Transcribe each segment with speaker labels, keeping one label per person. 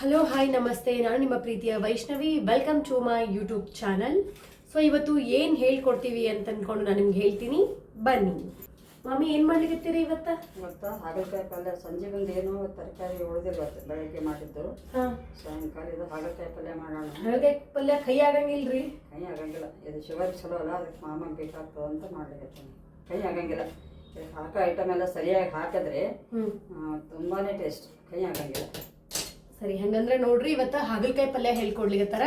Speaker 1: Hello hi ನಮಸ್ತೆ ನಾನು ನಿಮ್ಮ ಪ್ರೀತಿಯ Vaishnavi. Welcome to my YouTube channel so ಇವತ್ತು ಏನು ಹೇಳ್ಕೊಡ್ತೀವಿ ಅಂತ ಅನ್ಕೊಂಡು ನಾನು ನಿಮ್ಗೆ ಹೇಳ್ತೀನಿ. ಬನ್ನಿ. ಮಮ್ಮಿ ಏನು ಮಾಡ್ಲಿಕ್ಕೆ ಇವತ್ತ?
Speaker 2: ಇವತ್ತು ಹಾಗಲಕಾಯಿ ಪಲ್ಯ. ಸಂಜೆ ಬಂದು ಏನೋ ತರಕಾರಿ ಉಳಿದಿರ್ವತ್ತು ಬೆಳಗ್ಗೆ ಮಾಡಿದ್ದು. ಸಾಯಂಕಾಲ ಇದು ಹಾಗಲಕಾಯಿ ಪಲ್ಯ ಮಾಡೋಣ.
Speaker 1: ಹಾಗಲಕಾಯಿ ಪಲ್ಯ ಕೈ ರೀ
Speaker 2: ಕೈ ಆಗಂಗಿಲ್ಲ. ಇದು ಶುಗರ್ ಚಲೋ ಅಲ್ಲ ಅದಕ್ಕೆ ಮಾಮ ಬೇಕಾಗ್ತದೆ ಅಂತ ಮಾಡ್ಲಿಕ್ಕೆ ಕೈ ಆಗಂಗಿಲ್ಲ. ಹಾಕೋ ಐಟಮ್ ಎಲ್ಲ ಸರಿಯಾಗಿ ಹಾಕಿದ್ರೆ ತುಂಬಾನೇ ಟೇಸ್ಟ್ ಕೈ ಆಗಂಗಿಲ್ಲ.
Speaker 1: ಸರಿ ಹೆಂಗಂದ್ರೆ ನೋಡ್ರಿ ಇವತ್ತು ಹಾಗಲಕಾಯಿ ಪಲ್ಯ ಹೇಳ್ಕೊಡ್ಲಿಕ್ಕತ್ತಾರ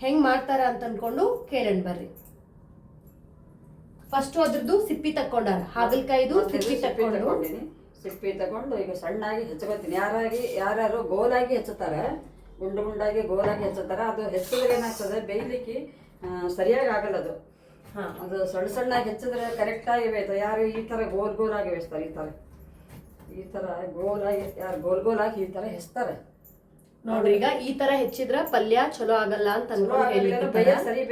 Speaker 1: ಹೆಂಗ್ ಮಾಡ್ತಾರ ಅಂತ ಅನ್ಕೊಂಡು ಕೇಳೋಣ ಬರ್ರಿ. ಫಸ್ಟ್ ಅದ್ರದ್ದು ಸಿಪ್ಪಿ ತಕೊಂಡಾರ ಹಾಗಲಕಾಯಿದು ಸಿಪ್ಪಿ ತಕ್ಕೊಂಡು
Speaker 2: ಸಿಪ್ಪಿ ತಗೊಂಡು ಈಗ ಸಣ್ಣಾಗಿ ಹೆಚ್ಚಬತ್ತೀನಿ ಯಾರಾಗಿ ಯಾರು ಗೋಲಾಗಿ ಹೆಚ್ಚುತ್ತಾರೆ ಗುಂಡು ಗುಂಡಾಗಿ ಗೋಲಾಗಿ ಹೆಚ್ಚುತ್ತಾರೆ ಅದು ಹೆಚ್ಚಿದ್ರೆ ಏನಾಗ್ತದೆ ಬೇಯ್ಲಿಕ್ಕೆ ಸರಿಯಾಗಿ ಆಗಲ್ಲ ಅದು.
Speaker 1: ಹಾ.
Speaker 2: ಅದು ಸಣ್ಣ ಸಣ್ಣಾಗಿ ಹೆಚ್ಚಿದ್ರೆ ಕರೆಕ್ಟಾಗಿ ಬೇಯ್ತದೆ. ಯಾರು ಈ ಥರ ಗೋಲ್ ಗೋಲಾಗಿ ಬೇಯಿಸ್ತಾರೆ ಈ ಥರ. ಈ ಥರ ಗೋಲಾಗಿ ಯಾರು ಗೋಲ್ ಗೋಲಾಗಿ ಈ ಥರ ಹೆಚ್ತಾರೆ.
Speaker 1: ನೋಡ್ರಿ. ಈಗ ಈ ತರ ಹೆಚ್ಚಿದ್ರ ಪಲ್ಯ ಚಲೋ ಆಗಲ್ಲ ಅಂತ ಅನ್ಕೊಂಡು
Speaker 2: ಸರಿ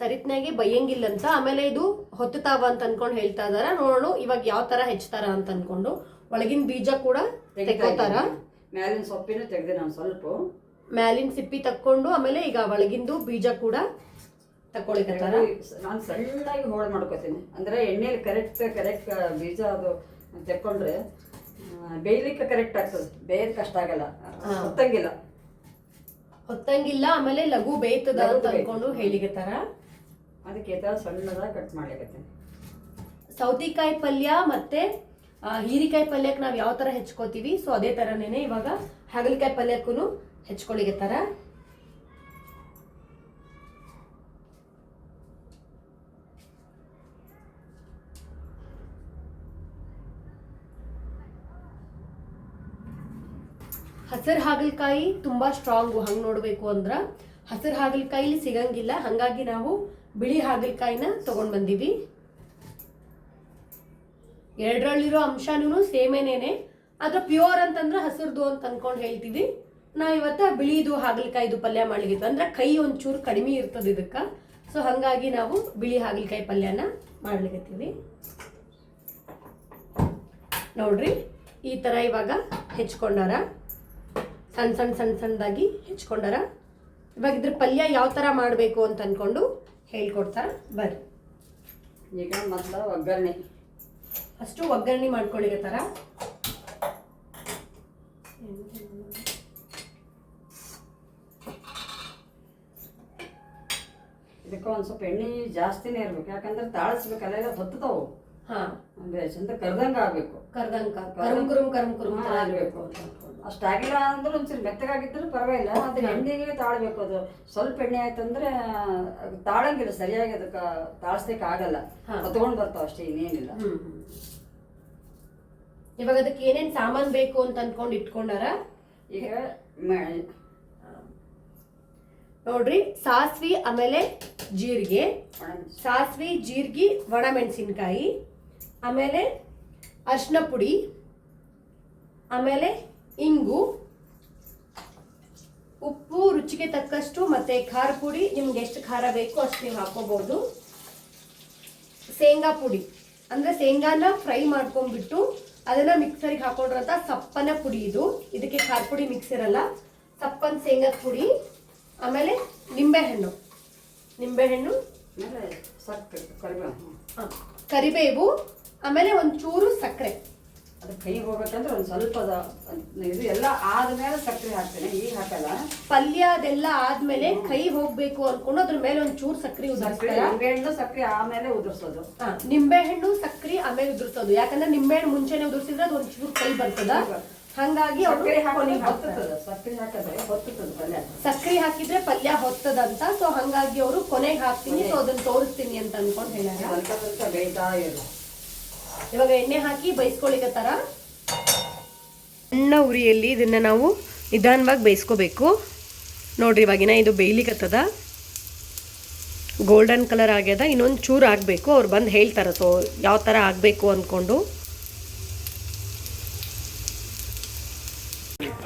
Speaker 1: ಸರಿತ್ನಾಗೆ ಬೈಯಂಗಿಲ್ಲ ಅಂತ. ಆಮೇಲೆ ಇದು ಹೊತ್ತತಾವ ಅಂತ ಅನ್ಕೊಂಡು ಹೇಳ್ತಾ ಇದಾರ. ನೋಡೋಣ ಇವಾಗ ಯಾವ ತರ ಹೆಚ್ಚತಾರ ಅಂತ ಅನ್ಕೊಂಡು ಒಳಗಿನ ಬೀಜ ಕೂಡ ತೆಗೋತಾರ
Speaker 2: ಮ್ಯಾಲಿನ ಸೊಪ್ಪಿನೂ ತೆಗ್ದೆ ನಾನು ಸ್ವಲ್ಪ.
Speaker 1: ಮ್ಯಾಲಿನ ಸಿಪ್ಪಿ ತಕ್ಕೊಂಡು ಆಮೇಲೆ ಈಗ ಒಳಗಿಂದು ಬೀಜ ಕೂಡ ತಕ್ಕೊಳಿಕತ್ತಾರ.
Speaker 2: ನಾನು ಸಣ್ಣಾಗಿ ಹೋಳ್ ಮಾಡ್ಕೋತೀನಿ. ಅಂದ್ರೆ ಎಣ್ಣೆಲಿ ಕರೆಕ್ಟ್ ಕರೆಕ್ಟ್ ಬೀಜ ಅದು ತೆಕ್ಕೊಂಡ್ರೆ ಬೇಯ್ಲಿಕ್ಕೆ ಕರೆಕ್ಟ್ ಆಗ್ತದೆ. ಬೇಯದ್ ಕಷ್ಟ ಆಗಲ್ಲ. ಹೊತ್ತಂಗಿಲ್ಲ.
Speaker 1: ಹೊತ್ತಂಗಿಲ್ಲ ಆಮೇಲೆ ಲಘು ಬೇಯ್ತದ ಅಂತ
Speaker 2: ಅನ್ಕೊಂಡು
Speaker 1: ಅನ್ಕೊಂಡು ತರ.
Speaker 2: ಅದಕ್ಕೆ ಈ ಥರ ಸಣ್ಣದಾಗಿ ಕಟ್ ಮಾಡ್ಲಿಕ್ಕೆ
Speaker 1: ಸೌತಿಕಾಯಿ ಪಲ್ಯ ಮತ್ತೆ ಹೀರಿಕಾಯಿ ಪಲ್ಯಕ್ಕೆ ನಾವು ಯಾವ ತರ ಹೆಚ್ಕೋತೀವಿ? ಸೊ ಅದೇ ತರನೇನೆ ಇವಾಗ ಹಾಗಲಕಾಯಿ ಪಲ್ಯಕ್ಕೂ ಹೆಚ್ಕೊಳಿಗತ್ತಾರ ಹಸಿರು ಹಾಗಲಕಾಯಿ ತುಂಬಾ ಸ್ಟ್ರಾಂಗು ಹಂಗೆ ನೋಡಬೇಕು ಅಂದ್ರೆ ಹಸಿರು ಹಾಗಲಕಾಯಿ ಸಿಗಂಗಿಲ್ಲ. ಹಾಗಾಗಿ ನಾವು ಬಿಳಿ ಹಾಗಲಕಾಯಿನ ತಗೊಂಡ್ ಬಂದೀವಿ. ಎರಡರಲ್ಲಿರೋ ಅಂಶನೂ ಸೇಮೇನೇನೆ ಆದ್ರೆ ಪ್ಯೂರ್ ಅಂತಂದ್ರೆ ಹಸಿರ್ದು ಅಂತ ಅನ್ಕೊಂಡು ಹೇಳ್ತೀವಿ. ನಾವು ಇವತ್ತ ಬಿಳಿದು ಹಾಗಲಕಾಯಿದು ಪಲ್ಯ ಮಾಡ್ಲಿಕ್ಕೆ ಅಂದ್ರೆ ಕೈ ಒಂಚೂರು ಕಡಿಮೆ ಇರ್ತದೆ ಇದಕ್ಕೆ. ಸೊ ಹಾಗಾಗಿ ನಾವು ಬಿಳಿ ಹಾಗಲಕಾಯಿ ಪಲ್ಯನ ಮಾಡ್ಲಿಕತ್ತೀವಿ. ನೋಡ್ರಿ, ಈ ಥರ ಇವಾಗ ಹೆಚ್ಕೊಂಡಾರ. ಸಣ್ಣ ಸಣ್ಣ ಸಣ್ಣ ಸಣ್ಣದಾಗಿ ಹೆಚ್ಕೊಂಡಾರ. ಇವಾಗ ಇದ್ರ ಪಲ್ಯ ಯಾವ ಥರ ಮಾಡಬೇಕು ಅಂತ ಅನ್ಕೊಂಡು ಹೇಳ್ಕೊಡ್ತಾರ. ಬರ್ರಿ.
Speaker 2: ಈಗ ಮೊದಲು ಒಗ್ಗರಣೆ.
Speaker 1: ಅಷ್ಟು ಒಗ್ಗರಣೆ ಮಾಡ್ಕೊಳ್ಳಿಕತ್ತಾರ
Speaker 2: ಇದಕ್ಕೆ ಒಂದು ಸ್ವಲ್ಪ ಎಣ್ಣೆ ಜಾಸ್ತಿನೇ ಇರ್ಬೇಕು. ಯಾಕಂದ್ರೆ ತಾಳಿಸ್ಬೇಕಲ್ಲ ಎಲ್ಲ ಹೊತ್ತದವು
Speaker 1: ಹಾ.
Speaker 2: ಅಂದ್ರೆ ಚಂದ ಕರ್ದಂಗ ಆಗಬೇಕು.
Speaker 1: ಕರ್ದಂಗೆ ಕರ್ಮ್ ಕುರುಮ್ ಕರ್ಮ್ ಕುರುಮ್
Speaker 2: ಆಗಬೇಕು.
Speaker 1: ಅಂತ.
Speaker 2: ಅಷ್ಟಾಗಿಲ್ಲ ಅಂದ್ರೆ ಒಂಚೂರು ಮೆತ್ತಗಾಗಿದ್ರು ಪರವಾಗಿಲ್ಲ ಅದ್ರ ಎಣ್ಣೆಗೆ ತಾಳ್ಬೇಕು ಅದು. ಸ್ವಲ್ಪ ಎಣ್ಣೆ ಆಯ್ತಂದ್ರೆ ಅದು ತಾಳಂಗಿಲ್ಲ ಸರಿಯಾಗಿ ಅದಕ್ಕೆ ತಾಳ್ಸ್ಲಿಕ್ಕೆ ಆಗಲ್ಲ. ಹೊತ್ಕೊಂಡು ಬರ್ತಾವ ಅಷ್ಟೇ ಇನ್ನೇನಿಲ್ಲ.
Speaker 1: ಇವಾಗ ಅದಕ್ಕೆ ಏನೇನ್ ಸಾಮಾನ್ ಬೇಕು ಅಂತ ಅನ್ಕೊಂಡು ಇಟ್ಕೊಂಡಾರ?
Speaker 2: ಈಗ
Speaker 1: ನೋಡ್ರಿ ಸಾಸ್ವಿ ಆಮೇಲೆ ಜೀರಿಗೆ. ಸಾಸ್ವಿ ಜೀರಿಗೆ ಒಣಮೆಣಸಿನ್ಕಾಯಿ. ಆಮೇಲೆ ಅರ್ಶಿನ ಪುಡಿ. ಆಮೇಲೆ ಇಂಗು ಉಪ್ಪು ರುಚಿಗೆ ತಕ್ಕಷ್ಟು ಮತ್ತೆ ಖಾರ ಪುಡಿ ನಿಮ್ಗೆ ಎಷ್ಟು ಖಾರ ಬೇಕು ಅಷ್ಟು ನೀವು ಹಾಕೋಬಹುದು ಶೇಂಗಾ ಪುಡಿ ಅಂದ್ರೆ ಶೇಂಗಾನ ಫ್ರೈ ಮಾಡ್ಕೊಂಡ್ಬಿಟ್ಟು ಅದನ್ನ ಮಿಕ್ಸರಿಗೆ ಹಾಕೊಂಡ್ರಂತ ಸಪ್ಪನ ಪುಡಿ ಇದು. ಇದಕ್ಕೆ ಖಾರ ಪುಡಿ ಮಿಕ್ಸ್ ಇರಲ್ಲ. ಸಪ್ಪನ ಶೇಂಗಾದ ಪುಡಿ ಆಮೇಲೆ ನಿಂಬೆಹಣ್ಣು. ನಿಂಬೆಹಣ್ಣು
Speaker 2: ಕರಿಬೇವು
Speaker 1: ಆಮೇಲೆ ಒಂಚೂರು ಸಕ್ಕರೆ.
Speaker 2: ಅದು ಕೈ ಹೋಗ್ಬೇಕಂದ್ರೆ ಒಂದು ಸ್ವಲ್ಪ ಇದು ಎಲ್ಲ ಆದ್ಮೇಲೆ ಸಕ್ಕರೆ ಹಾಕ್ತೇನೆ. ಈಗ ಹಾಕಲ್ಲ.
Speaker 1: ಪಲ್ಯ ಅದೆಲ್ಲ ಆದ್ಮೇಲೆ ಕೈ ಹೋಗ್ಬೇಕು ಅನ್ಕೊಂಡು ಅದ್ರ ಮೇಲೆ ಒಂದ್ ಚೂರ್
Speaker 2: ಸಕ್ಕರೆ
Speaker 1: ಉದುರಿಸ್ತಾರ?
Speaker 2: ನಿಂಬೆಹಣ್ಣು ಸಕ್ಕರೆ ಆಮೇಲೆ ಉದುರ್ಸೋದು.
Speaker 1: ನಿಂಬೆಹಣ್ಣು ಸಕ್ಕರೆ ಆಮೇಲೆ ಉದುರ್ಸೋದು. ಯಾಕಂದ್ರೆ ನಿಂಬೆಹಣ್ಣು ಮುಂಚೆನೆ ಉದುರ್ಸಿದ್ರೆ ಅದು ಚೂರ್ ಕೈ ಬರ್ತದ. ಹಂಗಾಗಿ
Speaker 2: ಸಕ್ಕರೆ ಹಾಕಿದ್ರೆ ಪಲ್ಯ.
Speaker 1: ಸಕ್ಕರೆ ಹಾಕಿದ್ರೆ ಪಲ್ಯ ಹೊತ್ತದಂತ. ಸೊ ಹಂಗಾಗಿ ಅವರು ಕೊನೆಗೆ ಹಾಕ್ತೀನಿ. ಸೊ ಅದನ್ನ ತೋರಿಸ್ತೀನಿ ಅಂತ ಅನ್ಕೊಂಡು ಹೇಳ್ಯಾರ
Speaker 2: ಸ್ವಲ್ಪ ಸ್ವಲ್ಪ ಬೇಯ್ತಾ ಇರು
Speaker 1: ಇವಾಗ ಎಣ್ಣೆ ಹಾಕಿ ಬೈಸ್ಕೊಳಿಕತ್ತಾರ ಸಣ್ಣ ಉರಿಯಲ್ಲಿ ಇದನ್ನ ನಾವು ನಿಧಾನವಾಗಿ ಬೇಯಿಸ್ಕೋಬೇಕು ನೋಡ್ರಿ ಇವಾಗಿನ ಇದು ಬೇಯ್ಲಿಕತ್ತದ ಗೋಲ್ಡನ್ ಕಲರ್ ಆಗ್ಯದ. ಇನ್ನೊಂದು ಚೂರು ಆಗಬೇಕು. ಅವ್ರು ಬಂದು ಹೇಳ್ತಾರೆ ಸೊ ಯಾವ ಥರ ಆಗಬೇಕು? ಅಂದ್ಕೊಂಡು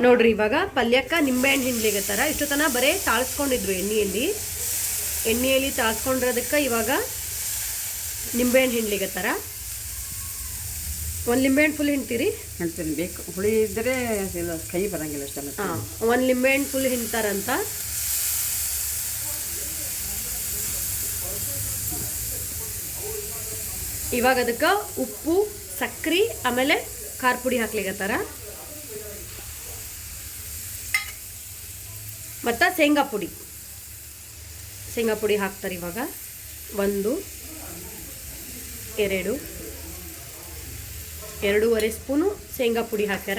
Speaker 1: ನೋಡ್ರಿ ಇವಾಗ ಪಲ್ಯಕ್ಕ ನಿಂಬೆಹಣ್ಣು ಹಿಂಡ್ಲಿಗತ್ತಾರ ಇಷ್ಟು ತನ ಬರೇ ತಾಳ್ಸ್ಕೊಂಡಿದ್ರು ಎಣ್ಣೆಯಲ್ಲಿ. ಎಣ್ಣೆಯಲ್ಲಿ ತಾಳ್ಸ್ಕೊಂಡಿರೋದಕ್ಕೆ ಇವಾಗ ನಿಂಬೆಹಣ್ಣು ಹಿಂಡ್ಲಿಗತ್ತಾರ ಒಂದು ಲಿಂಬೆಹಣ್ಣು ಫುಲ್ ಹಿಂಡ್ತೀರಿ
Speaker 2: ಹೇಳ್ತೀನಿ ಬೇಕು. ಹುಳಿ ಇದ್ದರೆ ಇಲ್ಲ ಕೈ ಬರೋಂಗಿಲ್ಲ ಅಷ್ಟೇ ಮತ್ತೆ.
Speaker 1: ಹಾಂ ಒಂದು ಲಿಂಬೆಹಣ್ಣು ಫುಲ್ ಹಿಂಡ್ತಾರಂತ ಇವಾಗ ಅದಕ್ಕೆ ಉಪ್ಪು ಸಕ್ರೆ ಆಮೇಲೆ ಖಾರ ಪುಡಿ ಹಾಕ್ಲಿಕ್ಕತ್ತಾರ ಮತ್ತು ಶೇಂಗಾ ಪುಡಿ. ಶೇಂಗಾ ಪುಡಿ ಹಾಕ್ತಾರೆ ಇವಾಗ. ಒಂದು ಎರಡು. ಎರಡೂವರೆ ಸ್ಪೂನು ಶೇಂಗಾ ಪುಡಿ ಹಾಕ್ಯಾರ.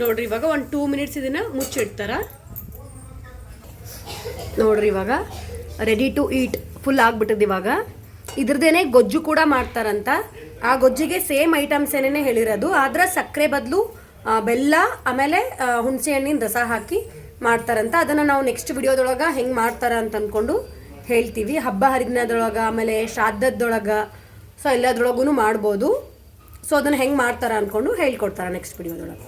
Speaker 1: ನೋಡ್ರಿ, ಇವಾಗ ಒಂದು ಟೂ ಮಿನಿಟ್ಸ್ ಇದನ್ನ ಮುಚ್ಚಿಡ್ತಾರ. ನೋಡ್ರಿ, ಇವಾಗ ರೆಡಿ ಟು ಈಟ್ ಫುಲ್ ಆಗ್ಬಿಟ್ಟದ ಇವಾಗ. ಇದ್ರದ್ದೇನೆ ಗೊಜ್ಜು ಕೂಡ ಮಾಡ್ತಾರಂತ. ಆ ಗೊಜ್ಜಿಗೆ ಸೇಮ್ ಐಟಮ್ಸ್ ಏನೇನೆ ಹೇಳಿರೋದು. ಆದ್ರೆ ಸಕ್ಕರೆ ಬದಲು ಬೆಲ್ಲ, ಆಮೇಲೆ ಹುಣಸೆ ಹಣ್ಣಿನ ರಸ ಹಾಕಿ ಮಾಡ್ತಾರಂತ. ಅದನ್ನು ನಾವು ನೆಕ್ಸ್ಟ್ ವಿಡಿಯೋದೊಳಗೆ ಹೆಂಗೆ ಮಾಡ್ತಾರ ಅಂತ ಅಂದ್ಕೊಂಡು ಹೇಳ್ತೀವಿ. ಹಬ್ಬ ಹರಿದಿನದೊಳಗೆ, ಆಮೇಲೆ ಶ್ರಾದ್ದದೊಳಗೆ ಸೊ ಎಲ್ಲದ್ರೊಳಗೂ ಮಾಡ್ಬೋದು. ಸೊ ಅದನ್ನು ಹೆಂಗೆ ಮಾಡ್ತಾರ ಅಂದ್ಕೊಂಡು ಹೇಳ್ಕೊಡ್ತಾರೆ ನೆಕ್ಸ್ಟ್ ವಿಡಿಯೋದೊಳಗೆ.